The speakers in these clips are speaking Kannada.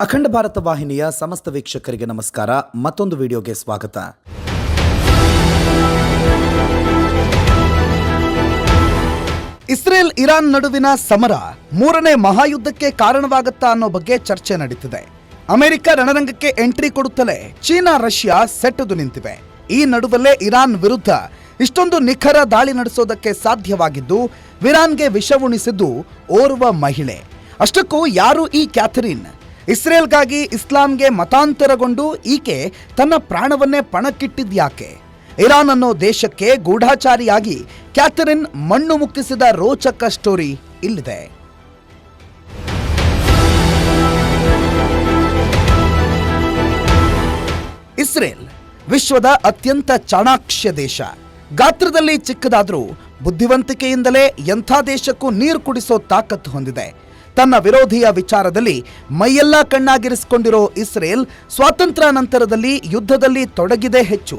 ಅಖಂಡ ಭಾರತ ವಾಹಿನಿಯ ಸಮಸ್ತ ವೀಕ್ಷಕರಿಗೆ ನಮಸ್ಕಾರ. ಮತ್ತೊಂದು ವಿಡಿಯೋಗೆ ಸ್ವಾಗತ. ಇಸ್ರೇಲ್ ಇರಾನ್ ನಡುವಿನ ಸಮರ ಮೂರನೇ ಮಹಾಯುದ್ಧಕ್ಕೆ ಕಾರಣವಾಗುತ್ತಾ ಅನ್ನೋ ಬಗ್ಗೆ ಚರ್ಚೆ ನಡೀತಿದೆ. ಅಮೆರಿಕ ರಣರಂಗಕ್ಕೆ ಎಂಟ್ರಿ ಕೊಡುತ್ತಲೇ ಚೀನಾ, ರಷ್ಯಾ ಸೆಟ್ಟದು ನಿಂತಿವೆ. ಈ ನಡುವಲ್ಲೇ ಇರಾನ್ ವಿರುದ್ಧ ಇಷ್ಟೊಂದು ನಿಖರ ದಾಳಿ ನಡೆಸೋದಕ್ಕೆ ಸಾಧ್ಯವಾಗಿದ್ದು, ವಿರಾನ್ಗೆ ವಿಷ ಉಣಿಸಿದ್ದು ಓರ್ವ ಮಹಿಳೆ. ಅಷ್ಟಕ್ಕೂ ಯಾರು ಈ ಕ್ಯಾಥರಿನ್? ಇಸ್ರೇಲ್ಗಾಗಿ ಇಸ್ಲಾಂಗೆ ಮತಾಂತರಗೊಂಡು ಈಕೆ ತನ್ನ ಪ್ರಾಣವನ್ನೇ ಪಣಕ್ಕಿಟ್ಟಿದ್ಯಾಕೆ? ಇರಾನ್ ಅನ್ನೋ ದೇಶಕ್ಕೆ ಗೂಢಾಚಾರಿಯಾಗಿ ಕ್ಯಾಥರಿನ್ ಮಣ್ಣು ಮುಕ್ಕಿಸಿದ ರೋಚಕ ಸ್ಟೋರಿ ಇಲ್ಲಿದೆ. ಇಸ್ರೇಲ್ ವಿಶ್ವದ ಅತ್ಯಂತ ಚಾಣಾಕ್ಷ್ಯ ದೇಶ. ಗಾತ್ರದಲ್ಲಿ ಚಿಕ್ಕದಾದರೂ ಬುದ್ಧಿವಂತಿಕೆಯಿಂದಲೇ ಎಂಥ ದೇಶಕ್ಕೂ ನೀರು ಕುಡಿಸೋ ತಾಕತ್ತು ಹೊಂದಿದೆ. ತನ್ನ ವಿರೋಧಿಯ ವಿಚಾರದಲ್ಲಿ ಮೈಯೆಲ್ಲ ಕಣ್ಣಾಗಿರಿಸಿಕೊಂಡಿರೋ ಇಸ್ರೇಲ್ ಸ್ವಾತಂತ್ರ್ಯ ನಂತರದಲ್ಲಿ ಯುದ್ಧದಲ್ಲಿ ತೊಡಗಿದೆ ಹೆಚ್ಚು.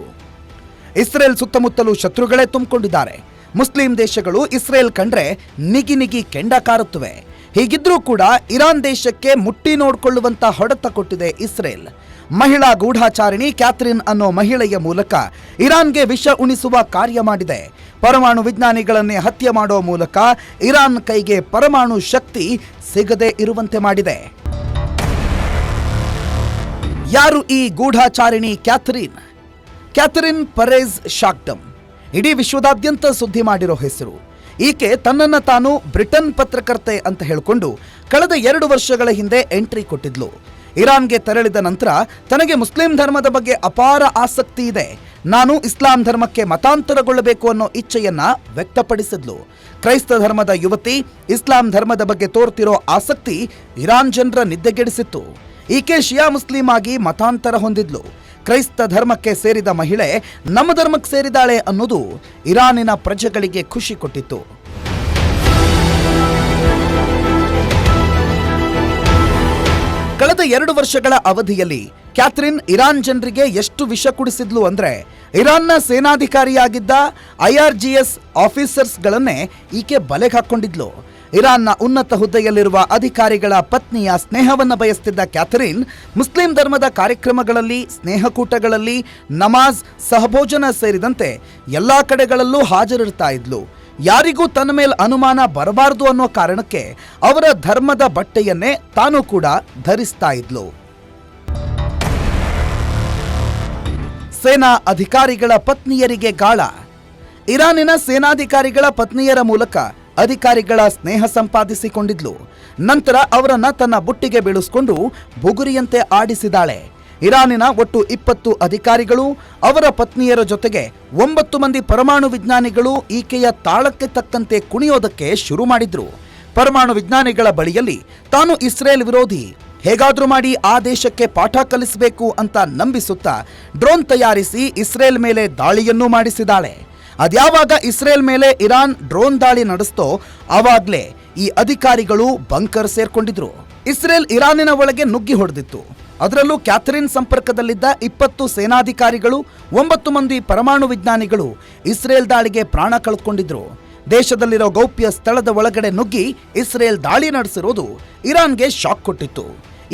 ಇಸ್ರೇಲ್ ಸುತ್ತಮುತ್ತಲೂ ಶತ್ರುಗಳೇ ತುಂಬಿಕೊಂಡಿದ್ದಾರೆ. ಮುಸ್ಲಿಂ ದೇಶಗಳು ಇಸ್ರೇಲ್ ಕಂಡ್ರೆ ನಿಗಿ ನಿಗಿ ಕೆಂಡ ಕಾರುತ್ತವೆ. ಹೀಗಿದ್ರೂ ಕೂಡ ಇರಾನ್ ದೇಶಕ್ಕೆ ಮುಟ್ಟಿ ನೋಡಿಕೊಳ್ಳುವಂತ ಹೊಡೆತ ಕೊಟ್ಟಿದೆ ಇಸ್ರೇಲ್. ಮಹಿಳಾ ಗೂಢಾಚಾರಿಣಿ ಕ್ಯಾಥರಿನ್ ಅನ್ನೋ ಮಹಿಳೆಯ ಮೂಲಕ ಇರಾನ್ಗೆ ವಿಷ ಉಣಿಸುವ ಕಾರ್ಯ ಮಾಡಿದೆ. ಪರಮಾಣು ವಿಜ್ಞಾನಿಗಳನ್ನೇ ಹತ್ಯೆ ಮಾಡುವ ಮೂಲಕ ಇರಾನ್ ಕೈಗೆ ಪರಮಾಣು ಶಕ್ತಿ ಸಿಗದೆ ಇರುವಂತೆ ಮಾಡಿದೆ. ಯಾರು ಈ ಗೂಢಾಚಾರಿಣಿ ಕ್ಯಾಥರಿನ್? ಕ್ಯಾಥರಿನ್ ಪರೇಜ್ ಶಾಕ್ಡಮ್ ಇಡೀ ವಿಶ್ವದಾದ್ಯಂತ ಸುದ್ದಿ ಮಾಡಿರೋ ಹೆಸರು. ಈಕೆ ತನ್ನನ್ನ ತಾನು ಬ್ರಿಟನ್ ಪತ್ರಕರ್ತೆ ಅಂತ ಹೇಳಿಕೊಂಡು ಕಳೆದ ಎರಡು ವರ್ಷಗಳ ಹಿಂದೆ ಎಂಟ್ರಿ ಕೊಟ್ಟಿದ್ಲು. ಇರಾನ್ಗೆ ತೆರಳಿದ ನಂತರ ತನಗೆ ಮುಸ್ಲಿಂ ಧರ್ಮದ ಬಗ್ಗೆ ಅಪಾರ ಆಸಕ್ತಿ ಇದೆ. ನಾನು ಇಸ್ಲಾಂ ಧರ್ಮಕ್ಕೆ ಮತಾಂತರಗೊಳ್ಳಬೇಕು ಅನ್ನೋ ಇಚ್ಛೆಯನ್ನ ವ್ಯಕ್ತಪಡಿಸಿದ್ಲು. ಕ್ರೈಸ್ತ ಧರ್ಮದ ಯುವತಿ ಇಸ್ಲಾಂ ಧರ್ಮದ ಬಗ್ಗೆ ತೋರ್ತಿರೋ ಆಸಕ್ತಿ ಇರಾನ್ ಜನರ ನಿದ್ದೆಗೆಡಿಸಿತ್ತು. ಈಕೆ ಶಿಯಾ ಮುಸ್ಲಿಂ ಆಗಿ ಮತಾಂತರ ಹೊಂದಿದ್ಲು. ಕ್ರೈಸ್ತ ಧರ್ಮಕ್ಕೆ ಸೇರಿದ ಮಹಿಳೆ ನಮ್ಮ ಧರ್ಮಕ್ಕೆ ಸೇರಿದಾಳೆ ಅನ್ನೋದು ಇರಾನಿನ ಪ್ರಜೆಗಳಿಗೆ ಖುಷಿ ಕೊಟ್ಟಿತ್ತು. ಕಳೆದ ಎರಡು ವರ್ಷಗಳ ಅವಧಿಯಲ್ಲಿ ಕ್ಯಾಥರಿನ್ ಇರಾನ್ ಜನರಿಗೆ ಎಷ್ಟು ವಿಷ ಕುಡಿಸಿದ್ಲು ಅಂದ್ರೆ ಇರಾನ್ನ ಸೇನಾಧಿಕಾರಿಯಾಗಿದ್ದ ಐಆರ್ಜಿಎಸ್ ಆಫೀಸರ್ಸ್ಗಳನ್ನೇ ಈಕೆ ಬಲೆಗೆ ಹಾಕೊಂಡಿದ್ಲು ಇರಾನ್ನ ಉನ್ನತ ಹುದ್ದೆಯಲ್ಲಿರುವ ಅಧಿಕಾರಿಗಳ ಪತ್ನಿಯ ಸ್ನೇಹವನ್ನು ಬಯಸ್ತಿದ್ದ ಕ್ಯಾಥರಿನ್ ಮುಸ್ಲಿಂ ಧರ್ಮದ ಕಾರ್ಯಕ್ರಮಗಳಲ್ಲಿ, ಸ್ನೇಹಕೂಟಗಳಲ್ಲಿ, ನಮಾಜ್, ಸಹಭೋಜನ ಸೇರಿದಂತೆ ಎಲ್ಲಾ ಕಡೆಗಳಲ್ಲೂ ಹಾಜರಿರ್ತಾ ಇದ್ಲು. ಯಾರಿಗೂ ತನ್ನ ಮೇಲೆ ಅನುಮಾನ ಬರಬಾರದು ಅನ್ನೋ ಕಾರಣಕ್ಕೆ ಅವರ ಧರ್ಮದ ಬಟ್ಟೆಯನ್ನೇ ತಾನು ಕೂಡ ಧರಿಸ್ತಾ ಇದ್ಲು. ಸೇನಾ ಅಧಿಕಾರಿಗಳ ಪತ್ನಿಯರಿಗೆ ಗಾಳ. ಇರಾನಿನ ಸೇನಾಧಿಕಾರಿಗಳ ಪತ್ನಿಯರ ಮೂಲಕ ಅಧಿಕಾರಿಗಳ ಸ್ನೇಹ ಸಂಪಾದಿಸಿಕೊಂಡಿದ್ಲು. ನಂತರ ಅವರನ್ನ ತನ್ನ ಬುಟ್ಟಿಗೆ ಬೀಳಿಸ್ಕೊಂಡು ಬುಗುರಿಯಂತೆ ಆಡಿಸಿದಾಳೆ. ಇರಾನಿನ ಒಟ್ಟು ಇಪ್ಪತ್ತು ಅಧಿಕಾರಿಗಳು, ಅವರ ಪತ್ನಿಯರ ಜೊತೆಗೆ ಒಂಬತ್ತು ಮಂದಿ ಪರಮಾಣು ವಿಜ್ಞಾನಿಗಳು ಈಕೆಯ ತಾಳಕ್ಕೆ ತಕ್ಕಂತೆ ಕುಣಿಯೋದಕ್ಕೆ ಶುರು ಮಾಡಿದ್ರು. ಪರಮಾಣು ವಿಜ್ಞಾನಿಗಳ ಬಳಿಯಲ್ಲಿ ತಾನು ಇಸ್ರೇಲ್ ವಿರೋಧಿ, ಹೇಗಾದ್ರೂ ಮಾಡಿ ಆ ದೇಶಕ್ಕೆ ಪಾಠ ಕಲಿಸಬೇಕು ಅಂತ ನಂಬಿಸುತ್ತಾ ಡ್ರೋನ್ ತಯಾರಿಸಿ ಇಸ್ರೇಲ್ ಮೇಲೆ ದಾಳಿಯನ್ನೂ ಮಾಡಿಸಿದಾಳೆ. ಅದ್ಯಾವಾಗ ಇಸ್ರೇಲ್ ಮೇಲೆ ಇರಾನ್ ಡ್ರೋನ್ ದಾಳಿ ನಡೆಸ್ತೋ ಆವಾಗ್ಲೇ ಈ ಅಧಿಕಾರಿಗಳು ಬಂಕರ್ ಸೇರ್ಕೊಂಡಿದ್ರು. ಇಸ್ರೇಲ್ ಇರಾನಿನ ಒಳಗೆ ನುಗ್ಗಿ ಹೊಡೆದಿತ್ತು. ಅದರಲ್ಲೂ ಕ್ಯಾಥರಿನ್ ಸಂಪರ್ಕದಲ್ಲಿದ್ದ ಇಪ್ಪತ್ತು ಸೇನಾಧಿಕಾರಿಗಳು, ಒಂಬತ್ತು ಮಂದಿ ಪರಮಾಣು ವಿಜ್ಞಾನಿಗಳು ಇಸ್ರೇಲ್ ದಾಳಿಗೆ ಪ್ರಾಣ ಕಳೆದುಕೊಂಡಿದ್ರು ದೇಶದಲ್ಲಿರೋ ಗೌಪ್ಯ ಸ್ಥಳದ ಒಳಗಡೆ ನುಗ್ಗಿ ಇಸ್ರೇಲ್ ದಾಳಿ ನಡೆಸಿರೋದು ಇರಾನ್ಗೆ ಶಾಕ್ ಕೊಟ್ಟಿತ್ತು.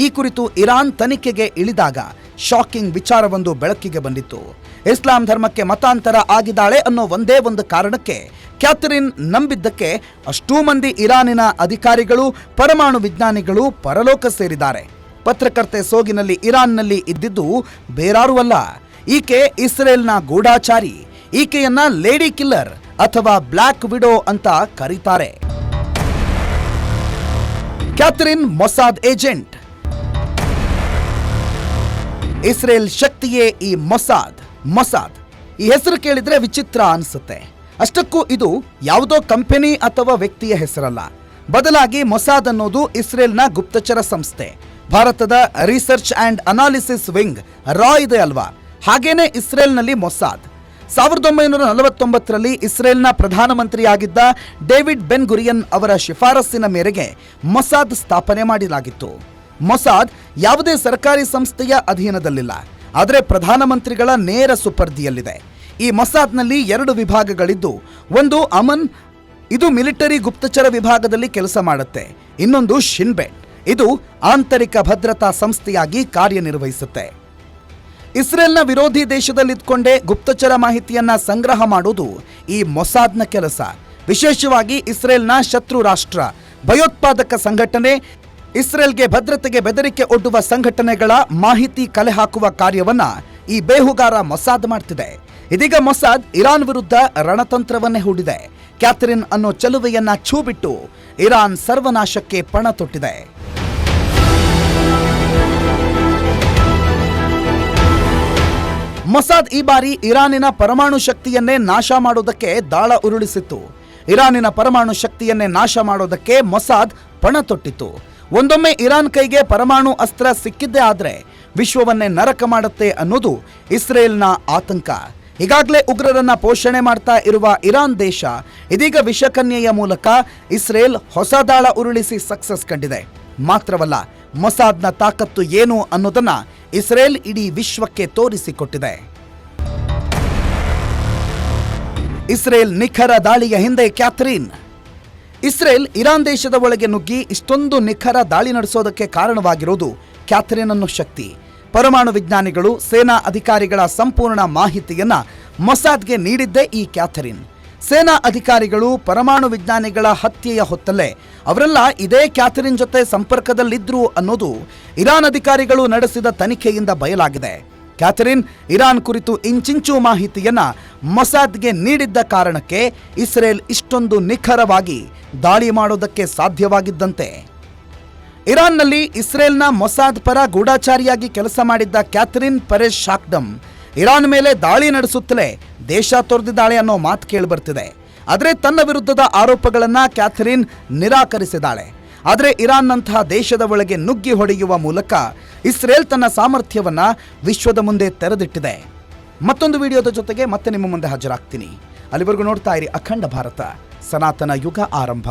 ಈ ಕುರಿತು ಇರಾನ್ ತನಿಖೆಗೆ ಇಳಿದಾಗ ಶಾಕಿಂಗ್ ವಿಚಾರವೊಂದು ಬೆಳಕಿಗೆ ಬಂದಿತ್ತು. ಇಸ್ಲಾಂ ಧರ್ಮಕ್ಕೆ ಮತಾಂತರ ಆಗಿದ್ದಾಳೆ ಅನ್ನೋ ಒಂದೇ ಒಂದು ಕಾರಣಕ್ಕೆ ಕ್ಯಾಥರಿನ್ ನಂಬಿದ್ದಕ್ಕೆ ಅಷ್ಟೂ ಮಂದಿ ಇರಾನಿನ ಅಧಿಕಾರಿಗಳು, ಪರಮಾಣು ವಿಜ್ಞಾನಿಗಳು ಪರಲೋಕ ಸೇರಿದ್ದಾರೆ. ಪತ್ರಕರ್ತೆ ಸೋಗಿನಲ್ಲಿ ಇರಾನ್ನಲ್ಲಿ ಇದ್ದಿದ್ದು ಬೇರಾರೂ ಅಲ್ಲ. ಈಕೆ ಇಸ್ರೇಲ್ನ ಗೂಢಾಚಾರಿ, ಈಕೆಯನ್ನ ಲೇಡಿ ಕಿಲ್ಲರ್ ಅಥವಾ ಬ್ಲ್ಯಾಕ್ ವಿಡೋ ಅಂತ ಕರೀತಾರೆ. Catherine Mossad agent. ಇಸ್ರೇಲ್ ಶಕ್ತಿಯೇ ಈ ಮೊಸಾದ್ ಮೊಸಾದ್. ಈ ಹೆಸರು ಕೇಳಿದ್ರೆ ವಿಚಿತ್ರ ಅನಿಸುತ್ತೆ. ಅಷ್ಟಕ್ಕೂ ಇದು ಯಾವುದೋ ಕಂಪನಿ ಅಥವಾ ವ್ಯಕ್ತಿಯ ಹೆಸರಲ್ಲ. ಬದಲಾಗಿ ಮೊಸಾದ್ ಅನ್ನೋದು ಇಸ್ರೇಲ್ನ ಗುಪ್ತಚರ ಸಂಸ್ಥೆ. ಭಾರತದ ರಿಸರ್ಚ್ ಅಂಡ್ ಅನಾಲಿಸಿಸ್ ವಿಂಗ್ ರಾ ಇದೆ ಅಲ್ವಾ? ಹಾಗೇನೆ ಇಸ್ರೇಲ್ನಲ್ಲಿ ಮೊಸಾದ್ ಸಾವಿರದ ಒಂಬೈನೂರ ನಲವತ್ತೊಂಬತ್ತರಲ್ಲಿ ಇಸ್ರೇಲ್ನ ಪ್ರಧಾನಮಂತ್ರಿಯಾಗಿದ್ದ ಡೇವಿಡ್ ಬೆನ್ ಗುರಿಯನ್ ಅವರ ಶಿಫಾರಸ್ಸಿನ ಮೇರೆಗೆ ಮೊಸಾದ್ ಸ್ಥಾಪನೆ ಮಾಡಲಾಗಿತ್ತು. ಮೊಸಾದ್ ಯಾವುದೇ ಸರ್ಕಾರಿ ಸಂಸ್ಥೆಯ ಅಧೀನದಲ್ಲಿಲ್ಲ, ಆದರೆ ಪ್ರಧಾನಮಂತ್ರಿಗಳ ನೇರ ಸುಪರ್ದಿಯಲ್ಲಿದೆ. ಈ ಮೊಸಾದ್ನಲ್ಲಿ ಎರಡು ವಿಭಾಗಗಳಿದ್ದು, ಒಂದು ಅಮನ್, ಇದು ಮಿಲಿಟರಿ ಗುಪ್ತಚರ ವಿಭಾಗದಲ್ಲಿ ಕೆಲಸ ಮಾಡುತ್ತೆ. ಇನ್ನೊಂದು ಶಿನ್ಬೆಟ್ ಇದು ಆಂತರಿಕ ಭದ್ರತಾ ಸಂಸ್ಥೆಯಾಗಿ ಕಾರ್ಯನಿರ್ವಹಿಸುತ್ತೆ. ಇಸ್ರೇಲ್ನ ವಿರೋಧಿ ದೇಶದಲ್ಲಿದ್ದುಕೊಂಡೇ ಗುಪ್ತಚರ ಮಾಹಿತಿಯನ್ನ ಸಂಗ್ರಹ ಮಾಡುವುದು ಈ ಮೊಸಾದ್ನ ಕೆಲಸ. ವಿಶೇಷವಾಗಿ ಇಸ್ರೇಲ್ನ ಶತ್ರು ರಾಷ್ಟ್ರ, ಭಯೋತ್ಪಾದಕ ಸಂಘಟನೆ, ಇಸ್ರೇಲ್ಗೆ ಭದ್ರತೆಗೆ ಬೆದರಿಕೆ ಒಡ್ಡುವ ಸಂಘಟನೆಗಳ ಮಾಹಿತಿ ಕಲೆ ಹಾಕುವ ಕಾರ್ಯವನ್ನ ಈ ಬೇಹುಗಾರ ಮೊಸಾದ್ ಮಾಡ್ತಿದೆ. ಇದೀಗ ಮೊಸಾದ್ ಇರಾನ್ ವಿರುದ್ಧ ರಣತಂತ್ರವನ್ನೇ ಹೂಡಿದೆ. ಕ್ಯಾಥರಿನ್ ಅನ್ನೋ ಚಲುವೆಯನ್ನ ಛೂಬಿಟ್ಟು ಇರಾನ್ ಸರ್ವನಾಶಕ್ಕೆ ಪಣ ತೊಟ್ಟಿದೆ. ಮೊಸಾದ್ ಈ ಬಾರಿ ಇರಾನಿನ ಪರಮಾಣು ಶಕ್ತಿಯನ್ನೇ ನಾಶ ಮಾಡೋದಕ್ಕೆ ದಾಳ ಉರುಳಿಸಿತ್ತು. ಇರಾನಿನ ಪರಮಾಣು ಶಕ್ತಿಯನ್ನೇ ನಾಶ ಮಾಡೋದಕ್ಕೆ ಮೊಸಾದ್ ಪಣ ತೊಟ್ಟಿತ್ತು. ಒಂದೊಮ್ಮೆ ಇರಾನ್ ಕೈಗೆ ಪರಮಾಣು ಅಸ್ತ್ರ ಸಿಕ್ಕಿದ್ದೇ ಆದರೆ ವಿಶ್ವವನ್ನೇ ನರಕ ಮಾಡುತ್ತೆ ಅನ್ನೋದು ಇಸ್ರೇಲ್ನ ಆತಂಕ. ಈಗಾಗಲೇ ಉಗ್ರರನ್ನ ಪೋಷಣೆ ಮಾಡ್ತಾ ಇರುವ ಇರಾನ್ ದೇಶ ಇದೀಗ ವಿಷಕನ್ಯೆಯ ಮೂಲಕ ಇಸ್ರೇಲ್ ಹೊಸ ದಾಳ ಉರುಳಿಸಿ ಸಕ್ಸಸ್ ಕಂಡಿದೆ. ಮಾತ್ರವಲ್ಲ ಮೊಸಾದ್ನ ತಾಕತ್ತು ಏನು ಅನ್ನೋದನ್ನು ಇಸ್ರೇಲ್ ಇಡೀ ವಿಶ್ವಕ್ಕೆ ತೋರಿಸಿಕೊಟ್ಟಿದೆ. ಇಸ್ರೇಲ್ ನಿಖರ ದಾಳಿಯ ಹಿಂದೆ ಕ್ಯಾಥರೀನ್. ಇಸ್ರೇಲ್ ಇರಾನ್ ದೇಶದ ಒಳಗೆ ನುಗ್ಗಿ ಇಷ್ಟೊಂದು ನಿಖರ ದಾಳಿ ನಡೆಸೋದಕ್ಕೆ ಕಾರಣವಾಗಿರೋದು ಕ್ಯಾಥರಿನ್ ಅನ್ನೋ ಶಕ್ತಿ. ಪರಮಾಣು ವಿಜ್ಞಾನಿಗಳು, ಸೇನಾ ಅಧಿಕಾರಿಗಳ ಸಂಪೂರ್ಣ ಮಾಹಿತಿಯನ್ನ ಮೊಸಾದ್ಗೆ ನೀಡಿದ್ದೇ ಈ ಕ್ಯಾಥರಿನ್. ಸೇನಾ ಅಧಿಕಾರಿಗಳು ಪರಮಾಣು ವಿಜ್ಞಾನಿಗಳ ಹತ್ಯೆಯ ಹೊತ್ತಲ್ಲೇ ಅವರೆಲ್ಲ ಇದೇ ಕ್ಯಾಥರಿನ್ ಜೊತೆ ಸಂಪರ್ಕದಲ್ಲಿದ್ರು ಅನ್ನೋದು ಇರಾನ್ ಅಧಿಕಾರಿಗಳು ನಡೆಸಿದ ತನಿಖೆಯಿಂದ ಬಯಲಾಗಿದೆ. ಕ್ಯಾಥರಿನ್, ಇರಾನ್ ಕುರಿತು ಇಂಚಿಂಚು ಮಾಹಿತಿಯನ್ನ ಮೊಸಾದ್ಗೆ ನೀಡಿದ್ದ ಕಾರಣಕ್ಕೆ ಇಸ್ರೇಲ್ ಇಷ್ಟೊಂದು ನಿಖರವಾಗಿ ದಾಳಿ ಮಾಡೋದಕ್ಕೆ ಸಾಧ್ಯವಾಗಿದ್ದಂತೆ. ಇರಾನ್ನಲ್ಲಿ ಇಸ್ರೇಲ್ನ ಮೊಸಾದ್ ಪರ ಗೂಢಾಚಾರಿಯಾಗಿ ಕೆಲಸ ಮಾಡಿದ್ದ ಕ್ಯಾಥರಿನ್ ಪರೇಶ್ ಶಾಕ್ಡಮ್ ಇರಾನ್ ಮೇಲೆ ದಾಳಿ ನಡೆಸುತ್ತಲೇ ದೇಶ ತೊರೆದಿದ್ದಾಳೆ ಅನ್ನೋ ಮಾತು ಕೇಳಿಬರ್ತಿದೆ. ಆದರೆ ತನ್ನ ವಿರುದ್ಧದ ಆರೋಪಗಳನ್ನು ಕ್ಯಾಥರಿನ್ ನಿರಾಕರಿಸಿದಾಳೆ ಆದರೆ ಇರಾನ್ನಂತಹ ದೇಶದ ಒಳಗೆ ನುಗ್ಗಿ ಹೊಡೆಯುವ ಮೂಲಕ ಇಸ್ರೇಲ್ ತನ್ನ ಸಾಮರ್ಥ್ಯವನ್ನ ವಿಶ್ವದ ಮುಂದೆ ತೆರೆದಿಟ್ಟಿದೆ. ಮತ್ತೊಂದು ವಿಡಿಯೋದ ಜೊತೆಗೆ ಮತ್ತೆ ನಿಮ್ಮ ಮುಂದೆ ಹಾಜರಾಗ್ತೀನಿ. ಅಲ್ಲಿವರೆಗೂ ನೋಡ್ತಾ ಇರಿ ಅಖಂಡ ಭಾರತ, ಸನಾತನ ಯುಗ ಆರಂಭ.